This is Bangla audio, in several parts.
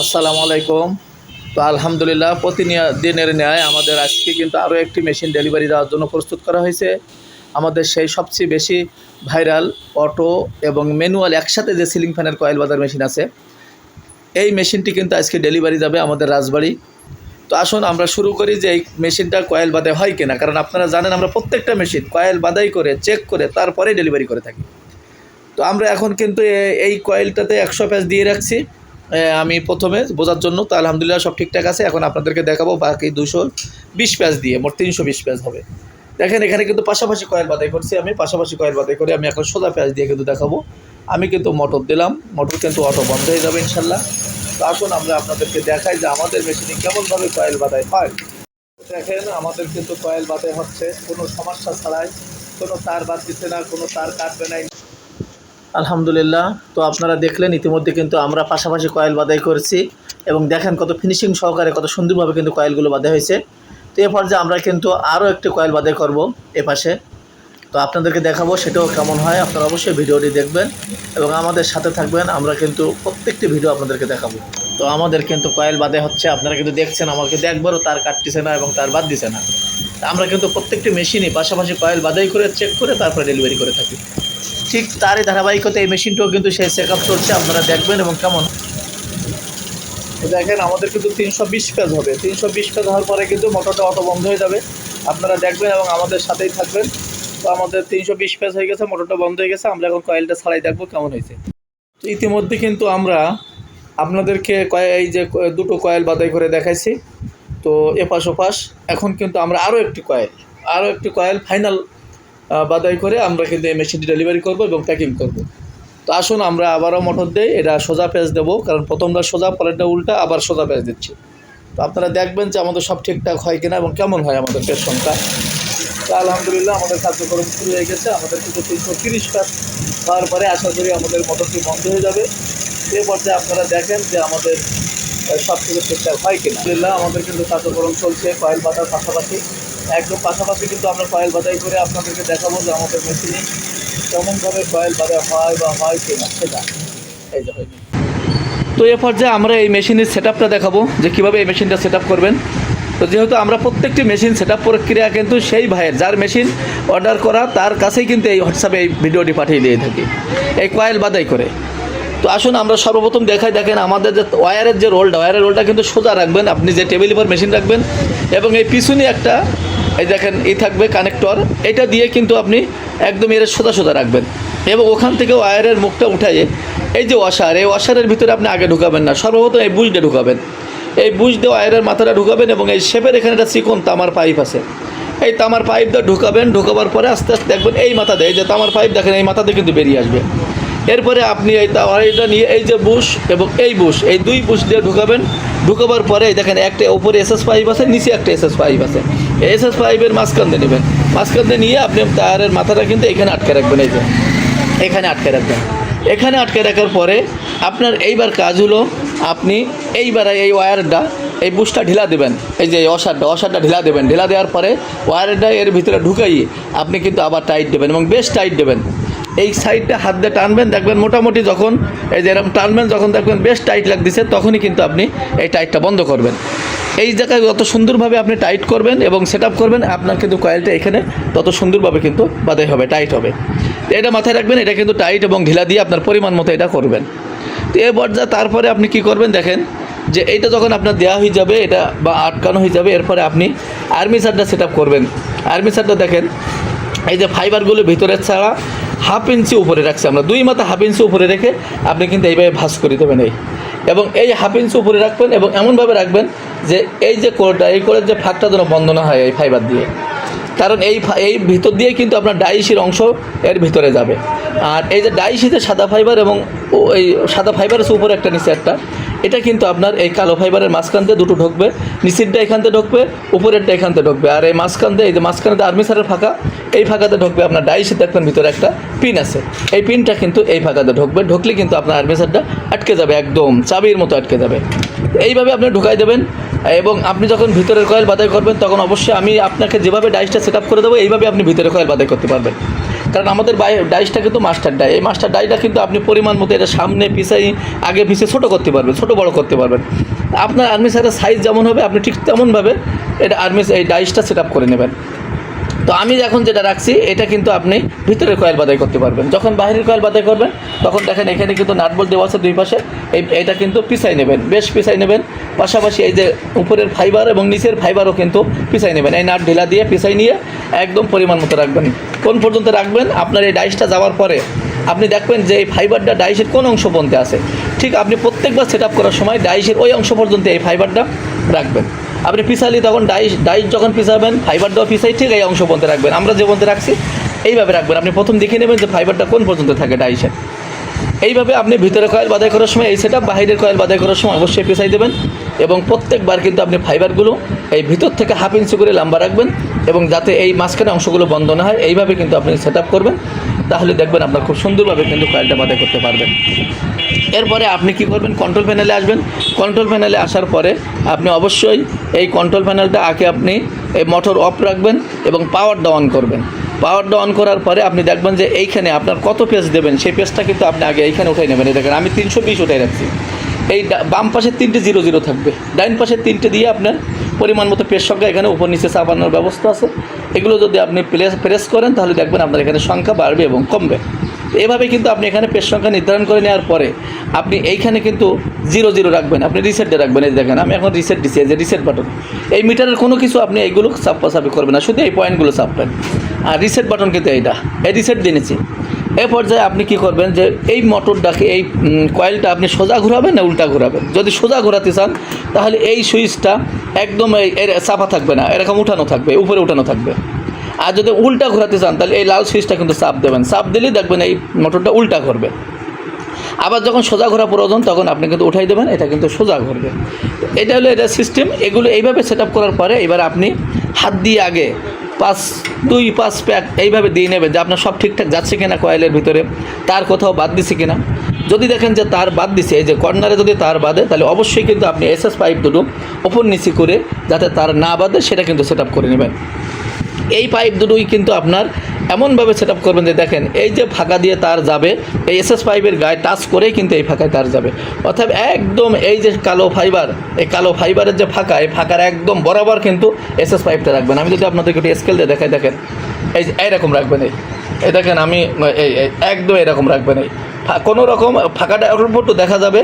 আসসালামু আলাইকুম। তো আলহামদুলিল্লাহ প্রতিনিয়া দিনের ন্যায় আমাদের আজকে কিন্তু আরও একটি মেশিন ডেলিভারি দেওয়ার জন্য প্রস্তুত করা হয়েছে। আমাদের সেই সবচেয়ে বেশি ভাইরাল অটো এবং ম্যানুয়াল একসাথে যে সিলিং ফ্যানের কয়েল বাজার মেশিন আছে, এই মেশিনটি কিন্তু আজকে ডেলিভারি যাবে আমাদের রাজবাড়ি। তো আসুন আমরা শুরু করি যে এই মেশিনটা কয়েল বাদে হয় কিনা, কারণ আপনারা জানেন আমরা প্রত্যেকটা মেশিন কয়েল বাদাই করে, চেক করে তারপরে ডেলিভারি করে থাকি। তো আমরা এখন কিন্তু এই কয়েলটাতে একশো প্যাচ দিয়ে রাখছি। আমি প্রথমে বোঝার জন্য তো আলহামদুলিল্লাহ সব ঠিকঠাক আছে। এখন আপনাদেরকে দেখাবো বাকি দুশো বিশ প্যাচ দিয়ে, মোট তিনশো বিশ প্যাচ হবে। দেখেন, এখানে কিন্তু পাশাপাশি কয়েল বাদাই করছি আমি, পাশাপাশি কয়েল বাদাই করে আমি এখন সোজা প্যাচ দিয়ে কিন্তু দেখাবো। আমি কিন্তু মোটর দিলাম, মোটর কিন্তু অটো বন্ধ হয়ে যাবে ইনশাল্লাহ। তো আসুন আমরা আপনাদেরকে দেখাই যে আমাদের মেশিনে কেমনভাবে কয়েল বাদাই হয়। দেখেন, আমাদের কিন্তু কয়েল বাদাই হচ্ছে, কোনো সমস্যা ছাড়াই, কোনো তার বাদ দিচ্ছে না, কোনো তার কাটবে না আলহামদুলিল্লাহ। তো আপনারা দেখলেন, ইতিমধ্যে কিন্তু আমরা পাশাপাশি কয়েল বাদাই করেছি এবং দেখেন কত ফিনিশিং সহকারে কত সুন্দরভাবে কিন্তু কয়েলগুলো বাঁধা হয়েছে। তো এ পর্যায়ে আমরা কিন্তু আরও একটি কয়েল বাদাই করব এ পাশে। তো আপনাদেরকে দেখাবো সেটাও কেমন হয়। আপনারা অবশ্যই ভিডিওটি দেখবেন এবং আমাদের সাথে থাকবেন। আমরা কিন্তু প্রত্যেকটি ভিডিও আপনাদেরকে দেখাবো। তো আমাদের কিন্তু কয়েল বাদে হচ্ছে, আপনারা কিন্তু দেখছেন আমার কিন্তু একবারও তার কাটতেছে না এবং তার বাদ দিছে না। আমরা কিন্তু প্রত্যেকটি মেশিনই পাশাপাশি কয়েল বাদাই করে চেক করে তারপরে ডেলিভারি করে থাকি। ঠিক তারই ধারাবাহিকতা এই মেশিনটাও কিন্তু সেই চেক করছে আপনারা দেখবেন এবং কেমন? দেখেন, আমাদের কিন্তু তিনশো বিশ পেজ হবে। তিনশো বিশ পেজ হওয়ার পরে কিন্তু মোটরটা অটো বন্ধ হয়ে যাবে। আপনারা দেখবেন এবং আমাদের সাথেই থাকবেন। তো আমাদের তিনশো বিশ পেজ হয়ে গেছে মোটরটা বন্ধ হয়ে গেছে, আমরা এখন কয়েলটা ছাড়াই দেখব কেমন হয়েছে। তো ইতিমধ্যে কিন্তু আমরা আপনাদেরকে এই যে দুটো কয়েল বাদাই করে দেখাইছি। তো এপাশ ওপাশ, এখন কিন্তু আমরা আরও একটি কয়েল আরও একটি কয়েল ফাইনাল বাদাই করে আমরা কিন্তু এই মেশিনটি ডেলিভারি করব এবং প্যাকিং করব। তো আসুন, আমরা আবারও মোটর দেই, এটা সোজা পেজ দেবো, কারণ প্রথমটা সোজা, পরেরটা উল্টা, আবার সোজা পেজ দিচ্ছি। তো আপনারা দেখবেন যে আমাদের সব ঠিকঠাক হয় কিনা এবং কেমন হয় আমাদের পেশনটা তো আলহামদুলিল্লাহ, আমাদের কার্যক্রম শুরু হয়ে গেছে। আমাদের কিন্তু তিনশো তিরিশটা হওয়ার পরে আশা করি আমাদের মোটরটি বন্ধ হয়ে যাবে। এ পর্যায়ে আপনারা দেখেন যে আমাদের সব কিছু ঠিকঠাক হয় কিনা। আমাদের কিন্তু কার্যক্রম চলছে, কয়েল বাঁধার পাশাপাশি। একদম পাশাপাশি কিন্তু আমরা কয়েল বাদাই করে আপনাদেরকে দেখাবো যে আমাদের মেশিনে কেমনভাবে কয়েল বাঁধা হয় বা হয় কিনা, সেটা। এই যে তো এ পর্যায়ে আমরা এই মেশিনের সেট আপটা দেখাবো যে কীভাবে এই মেশিনটা সেট আপ করবেন। তো যেহেতু আমরা প্রত্যেকটি মেশিন সেট আপ প্রক্রিয়া কিন্তু সেই ভাইয়ের, যার মেশিন অর্ডার করা, তার কাছেই কিন্তু এই হোয়াটসঅ্যাপে এই ভিডিওটি পাঠিয়ে দিয়ে থাকি। এই কয়েল বাদাই করে। তো আসুন আমরা সর্বপ্রথম দেখাই, দেখেন আমাদের যে ওয়্যারের যে রোলটা ওয়ারের রোলটা কিন্তু সোজা রাখবেন, আপনি যে টেবিল উপর মেশিন রাখবেন এবং এই পিছনে একটা এই দেখেন এই থাকবে কানেক্টর এটা দিয়ে কিন্তু আপনি একদম এর সোজা সোজা রাখবেন। এবং ওখান থেকে ওয়ারের মুখটা উঠাইয়ে, এই যে ওয়াশার এই ওয়াশারের ভিতরে আপনি আগে ঢুকাবেন না, সর্বপ্রথম এই বুঝটা ঢুকাবেন। এই বুঝ দিয়ে ওয়ারের মাথাটা ঢুকাবেন এবং এই শেপের এখানে একটা চিকন তামার পাইপ আছে। এই তামার পাইপ দিয়ে ঢুকাবেন, ঢুকাবার পরে আস্তে আস্তে দেখবেন এই মাথা দেয় যে তামার পাইপ দেখেন এই মাথা দিয়ে কিন্তু বেরিয়ে আসবে। এরপরে আপনি এই তাওয়ারিটা নিয়ে এই যে বুশ এবং এই বুশ, এই দুই বুশ দিয়ে ঢুকাবেন। ঢুকাবার পরে দেখেন একটা উপরে এসএস পাইপ আছে, নিচে একটা এসএস পাইপ আছে। এসএস পাইপের মাঝখান নেবেন। মাঝখান নিয়ে আপনি টায়ারের মাথাটা কিন্তু এখানে আটকে রাখবেন, এই যে। এখানে আটকে রাখবেন। এখানে আটকে রাখার পরে আপনার এইবার কাজ হলো, আপনি এইবার এই ওয়্যারটা এই বুশটা ঢিলা দেবেন। এই যে অসারটা অসারটা ঢিলা দেবেন। ঢিলা দেওয়ার পরে ওয়্যারটা এর ভিতরে ঢুকাইয়ে আপনি কিন্তু আবার টাইট দেবেন এবং বেশ টাইট দেবেন। এই সাইডটা হাত দিয়ে টানবেন, দেখবেন মোটামুটি যখন এই যে এরকম টানবেন, যখন দেখবেন বেশ টাইট লাগতেছে, তখনই কিন্তু আপনি এই টাইটটা বন্ধ করবেন। এই জায়গায় যত সুন্দরভাবে আপনি টাইট করবেন এবং সেট করবেন, আপনার কিন্তু কয়েলটা এখানে তত সুন্দরভাবে কিন্তু বাদাই হবে, টাইট হবে। এটা মাথায় রাখবেন, এটা কিন্তু টাইট এবং ঢিলা দিয়ে আপনার পরিমাণ মতো এটা করবেন। তো এ পর্যায়ে তারপরে আপনি কি করবেন দেখেন, যে এইটা যখন আপনার দেওয়া হয়ে যাবে, এটা বা আটকানো হয়ে যাবে, এরপরে আপনি আর্মিসারটা সেট আপ করবেন। আর্মিসারটা দেখেন, এই যে ফাইবারগুলো ভিতরের ছাড়া হাফ ইঞ্চি উপরে রাখছি আমরা। দুই মাথা হাফ ইঞ্চি উপরে রেখে আপনি কিন্তু এইভাবে ভাস করে দেবেন এই। এবং এই হাফ ইঞ্চি উপরে রাখবেন এবং এমনভাবে রাখবেন যে এই যে কোড়টা এই কোড়ের যে ফাঁকটা যেন বন্ধ না হয় এই ফাইবার দিয়ে। কারণ এই এই ভিতর দিয়ে কিন্তু আপনার ডাইসির অংশ এর ভিতরে যাবে। আর এই যে ডাইসিতে সাদা ফাইবার এবং এই সাদা ফাইবারের উপরে একটা নিচে একটা, এটা কিন্তু আপনার এই কালো ফাইবারের মাঝখান দিয়ে দুটো ঢুকবে নিচেরটা এখান থেকে ঢুকবে, উপরেরটা এখান থেকে ঢুকবে। আর এই মাঝখান দিয়ে, এই যে মাঝখানে আর্মিসারের ফাঁকা, এই ফাঁকাতে ঢুকবে আপনার ডাইসে দেখবেন ভিতরে একটা পিন আছে। এই পিনটা কিন্তু এই ফাঁকাতে ঢুকবে, ঢুকলে কিন্তু আপনার আর্মিসারটা আটকে যাবে, একদম চাবির মতো আটকে যাবে। এইভাবে আপনি ঢুকাই দেবেন এবং আপনি যখন ভিতরের কয়েল বাদাই করবেন, তখন অবশ্যই আমি আপনাকে যেভাবে ডাইসটা সেট করে দেবো, এইভাবে আপনি ভিতরে কয়েল বাদাই করতে পারবেন। কারণ আমাদের বাই- ডাইসটা কিন্তু মাস্টার ডাই এই মাস্টার ডাইটা কিন্তু আপনি পরিমাণ মতো এটা সামনে পিছাই, আগে পিছিয়ে ছোটো করতে পারবেন, ছোটো বড় করতে পারবেন। আপনার আর্মিসারের সাইজ যেমন হবে, আপনি ঠিক তেমনভাবে এটা আর্মি এই ডাইসটা সেট করে নেবেন। তো আমি এখন যেটা রাখছি, এটা কিন্তু আপনি ভিতরের কয়েল বাদাই করতে পারবেন। যখন বাইরের কয়েল বাদাই করবেন, তখন দেখেন এখানে কিন্তু নাটবল দেওয়া আছে দুই পাশে। এই, এটা কিন্তু পিছাই নেবেন, বেশ পিছাই নেবেন। পাশাপাশি এই যে উপরের ফাইবার এবং নিচের ফাইবারও কিন্তু পিছাই নেবেন। এই নাট ঢিলা দিয়ে পিছাই নিয়ে একদম পরিমাণ মতো রাখবেন। কোন পর্যন্ত রাখবেন? আপনার এই ডাইসটা যাওয়ার পরে আপনি দেখবেন যে এই ফাইবারটা ডাইসের কোন অংশ পর্যন্ত আছে। ঠিক আপনি প্রত্যেকবার সেট করার সময় ডাইসের ওই অংশ পর্যন্ত এই ফাইবারটা রাখবেন। আপনি পিছালি তখন ডাইস ডাইস যখন পিছাবেন ফাইবারটাও পিসাই ঠিক এই অংশ পর্যন্ত রাখবেন। আমরা যে পর্যন্ত রাখছি, এইভাবে রাখবেন। আপনি প্রথম দেখে নেবেন যে ফাইবারটা কোন পর্যন্ত থাকে ডাইসের এইভাবে আপনি ভিতরে কয়েল বাদাই করার সময়, এই সেট বাহিরের কয়েল বাদাই করার সময় অবশ্যই পেছাই দেবেন এবং প্রত্যেকবার কিন্তু আপনি ফাইবারগুলো এই ভিতর থেকে হাফ ইঞ্চি করে লম্বা রাখবেন এবং যাতে এই মাঝখানে অংশগুলো বন্ধ না হয়, এইভাবে কিন্তু আপনি সেট করবেন। তাহলে দেখবেন আপনার খুব সুন্দরভাবে কিন্তু কয়েলটা বাদাই করতে পারবেন। এরপরে আপনি কি করবেন? কন্ট্রোল প্যানেলে আসবেন। কন্ট্রোল প্যানেলে আসার পরে আপনি অবশ্যই এই কন্ট্রোল প্যানেলটা আগে আপনি এই মোটর অফ রাখবেন এবং পাওয়ারটা অন করবেন। পাওয়ারটা অন করার পরে আপনি দেখবেন যে এইখানে আপনার কত পেজ দেবেন? সেই পেজটা কিন্তু আপনি আগে এইখানে উঠাই নেবেন। এই দেখেন, আমি তিনশো বিশ উঠাই রাখছি। এই বাম পাশের তিনটে জিরো জিরো থাকবে। ডাইন পাশের তিনটে দিয়ে আপনার পরিমাণ মতো পেজ সংখ্যা এখানে উপর নিচে চাপানোর ব্যবস্থা আছে। এগুলো যদি আপনি প্রেস করেন, তাহলে দেখবেন আপনার এখানে সংখ্যা বাড়বে এবং কমবে। এভাবে কিন্তু আপনি এখানে পেজ সংখ্যা নির্ধারণ করে নেওয়ার পরে আপনি এইখানে কিন্তু জিরো জিরো রাখবেন। আপনি রিসেট রাখবেন। এই দেখেন, আমি এখন রিসেট দিচ্ছি এই যে রিসেট বাটন এই মিটারের কোনো কিছু আপনি এইগুলো চাপাচাপি করবেন না, শুধু এই পয়েন্টগুলো চাপবেন আর রিসেট বাটন কিন্তু এইটা। এই রিসেট দিয়ে নিচ্ছি এ পর্যায়ে আপনি কি করবেন যে এই মোটরটাকে এই কয়েলটা আপনি সোজা ঘোরাবেন না উল্টা ঘোরাবেন? যদি সোজা ঘোরাতে চান, তাহলে এই সুইচটা একদম চাপা থাকবে না। এরকম উঠানো থাকবে, উপরে উঠানো থাকবে। আর যদি উল্টা ঘোরাতে চান, তাহলে এই লাল সুইচটা কিন্তু চাপ দেবেন। চাপ দিলেই দেখবেন এই মোটরটা উল্টা ঘুরবে। আবার যখন সোজা ঘোরা প্রয়োজন, তখন আপনি কিন্তু উঠাই দেবেন, এটা কিন্তু সোজা ঘুরবে। এটা হলো এটা সিস্টেম এগুলো এইভাবে সেট করার পরে এবার আপনি হাত দিয়ে আগে পাঁচ, দুই, পাঁচ প্যাক এইভাবে দিয়ে নেবেন যে আপনার সব ঠিকঠাক যাচ্ছে কিনা কয়েলের ভিতরে, তার কোথাও বাদ দিছে কিনা। যদি দেখেন যে তার বাদ দিছে, এই যে কর্নারে যদি তার বাদে, তাহলে অবশ্যই কিন্তু আপনি এসএস পাইপ দুটো ওপর নিচে করে যাতে তার না বাদে, সেটা কিন্তু সেট করে নেবেন। এই পাইপ দুটোই কিন্তু আপনার এমনভাবে সেট আপ করবেন যে দেখেন, এই যে ফাঁকা দিয়ে তার যাবে, এই এসএস পাইপের গায়ে টাচ করেই কিন্তু এই ফাঁকায় তার যাবে। অর্থাৎ একদম এই যে কালো ফাইবার এই কালো ফাইবারের যে ফাঁকা, এই ফাঁকার একদম বরাবর কিন্তু এসএস পাইপটা রাখবেন। আমি যদি আপনাদেরকে একটু স্কেল দিয়ে দেখাই, দেখেন, এই যে এইরকম রাখবেন, এই। দেখেন, আমি, এই একদম এরকম রাখবেন, এই। কোনো রকম ফাঁকাটা অল্প দেখা যাবে।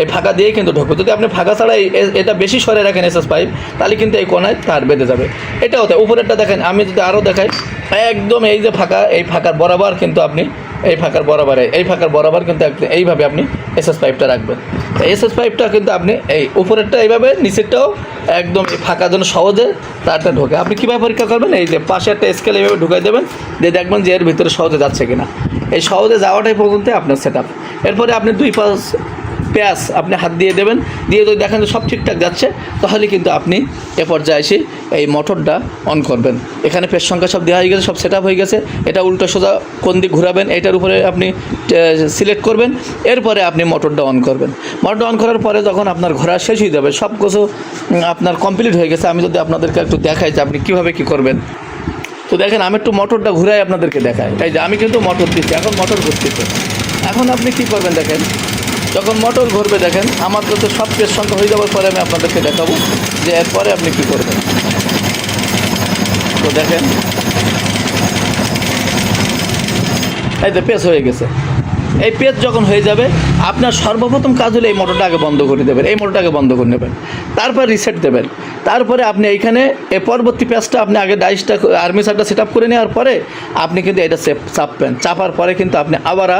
এই ফাঁকা দিয়েই কিন্তু ঢুকবে। যদি আপনি ফাঁকা ছাড়া এটা বেশি সরে রাখেন এসএস পাইপ তাহলে কিন্তু এই কোনায় তার বেঁধে যাবে। এটাও তাই। উপরেরটা দেখেন, আমি যদি আরও দেখাই, একদম এই যে ফাঁকা, এই ফাঁকার বরাবর কিন্তু আপনি এই ফাঁকার বরাবর, এই ফাঁকার বরাবর কিন্তু এইভাবে আপনি এসএস পাইপটা রাখবেন। এসএস পাইপটা কিন্তু আপনি এই উপরেরটা এইভাবে, নিচেরটাও একদম ফাঁকা যেন সহজে তারটা ঢোকে। আপনি কীভাবে পরীক্ষা করবেন? এই যে পাশে একটা স্কেল এইভাবে ঢুকাই দেবেন, দিয়ে দেখবেন যে এর ভিতরে সহজে যাচ্ছে কিনা। এই সহজে যাওয়াটাই পর্যন্ত আপনার সেট আপ এরপরে আপনি দুই পাশ পেঁয়াজ আপনি হাত দিয়ে দেবেন, দিয়ে যদি দেখেন সব ঠিকঠাক যাচ্ছে, তাহলে কিন্তু আপনি এ পর্যায়ে এসে এই মোটরটা অন করবেন। এখানে পেজ সংখ্যা সব দেওয়া হয়ে গেছে, সব সেট হয়ে গেছে। এটা উল্টো সোজা কোন দিক ঘোরাবেন, এটার উপরে আপনি সিলেক্ট করবেন। এরপরে আপনি মোটরটা অন করবেন। মোটরটা অন করার পরে যখন আপনার ঘোরা শেষ হয়ে যাবে, সব কিছু আপনার কমপ্লিট হয়ে গেছে। আমি যদি আপনাদেরকে একটু দেখাই যে আপনি কীভাবে কী করবেন। তো দেখেন, আমি একটু মোটরটা ঘুরাই আপনাদেরকে দেখাই। এই যে আমি কিন্তু মোটর দিচ্ছি, এখন মোটর ঘুরতেছে। এখন আপনি কি করবেন দেখেন যখন মোটর ঘুরবে দেখেন, আমার তো সব পেজ সংখ্যা হয়ে যাওয়ার পরে আমি আপনাদেরকে দেখাবো যে এরপরে আপনি কী করবেন। তো দেখেন, এই তো পেজ হয়ে গেছে। এই পেজ যখন হয়ে যাবে, আপনার সর্বপ্রথম কাজ হলে এই মোটরটা আগে বন্ধ করে দেবেন, এই মোটরটা আগে বন্ধ করে নেবেন। তারপর রিসেট দেবেন। তারপরে আপনি এইখানে এ পরবর্তী পেজটা আপনি আগে ডাইসটা আর্মিসারটা সেট আপ করে নেওয়ার পরে আপনি কিন্তু এটা চেপ চাপবেন চাপার পরে কিন্তু আপনি আবার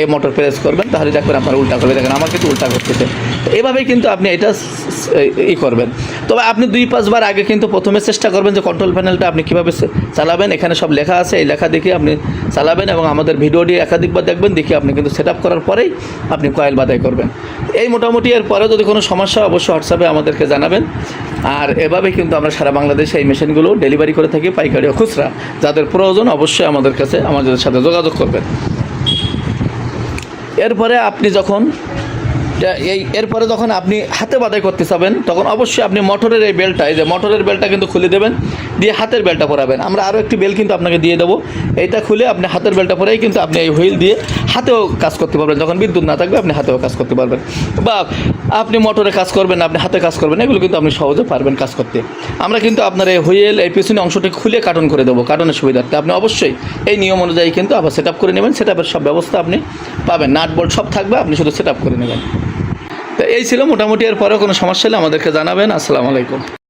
এই মোটর প্রেস করবেন। তাহলে দেখবেন আপনার উল্টা করবে। দেখেন, আমার কিন্তু উল্টা করতেছে। তো এভাবেই কিন্তু আপনি এটা ই করবেন। তবে আপনি দুই পাঁচবার আগে কিন্তু প্রথমে চেষ্টা করবেন যে কন্ট্রোল প্যানেলটা আপনি কীভাবে চালাবেন। এখানে সব লেখা আছে। এই লেখা দেখে আপনি চালাবেন এবং আমাদের ভিডিওটি একাধিকবার দেখবেন। দেখে আপনি কিন্তু সেট করার পরেই আপনি কয়েল বাদাই করবেন। এই মোটামুটি এর পরে যদি কোনো সমস্যা অবশ্যই হোয়াটসঅ্যাপে আমাদেরকে জানাবেন। আর এভাবে কিন্তু আমরা সারা বাংলাদেশে এই মেশিনগুলো ডেলিভারি করে থাকি, পাইকারি খুচরা। যাদের প্রয়োজন অবশ্যই আমাদের কাছে, আমাদের সাথে যোগাযোগ করবেন। এরপরে আপনি যখন এই, এরপরে যখন আপনি হাতে বাদাই করতে চাবেন, তখন অবশ্যই আপনি মোটরের এই বেলটা, এই যে মোটরের বেলটা কিন্তু খুলে দেবেন, দিয়ে হাতের বেলটা পরাবেন। আমরা আরও একটি বেল কিন্তু আপনাকে দিয়ে দেবো। এইটা খুলে আপনি হাতের বেলটা পরেই কিন্তু আপনি এই হুইল দিয়ে হাতেও কাজ করতে পারবেন। যখন বিদ্যুৎ না থাকবে, আপনি হাতেও কাজ করতে পারবেন। বা আপনি মোটরে কাজ করবেন, আপনি হাতে কাজ করবেন, এগুলো কিন্তু আপনি সহজে পারবেন কাজ করতে। আমরা কিন্তু আপনার এই হুইল, এই পিছনে অংশটি খুলে কার্টন করে দেবো, কার্টনের সুবিধার্থে। আপনি অবশ্যই এই নিয়ম অনুযায়ী কিন্তু আবার সেট করে নেবেন। সেট সব ব্যবস্থা আপনি পাবেন। নাট বোল্ট সব থাকবে, আপনি শুধু সেট করে নেবেন। তো এই ছিল মোটামুটি এরপরেও কোনো সমস্যা হলে আমাদেরকে জানাবেন। আসসালামু আলাইকুম।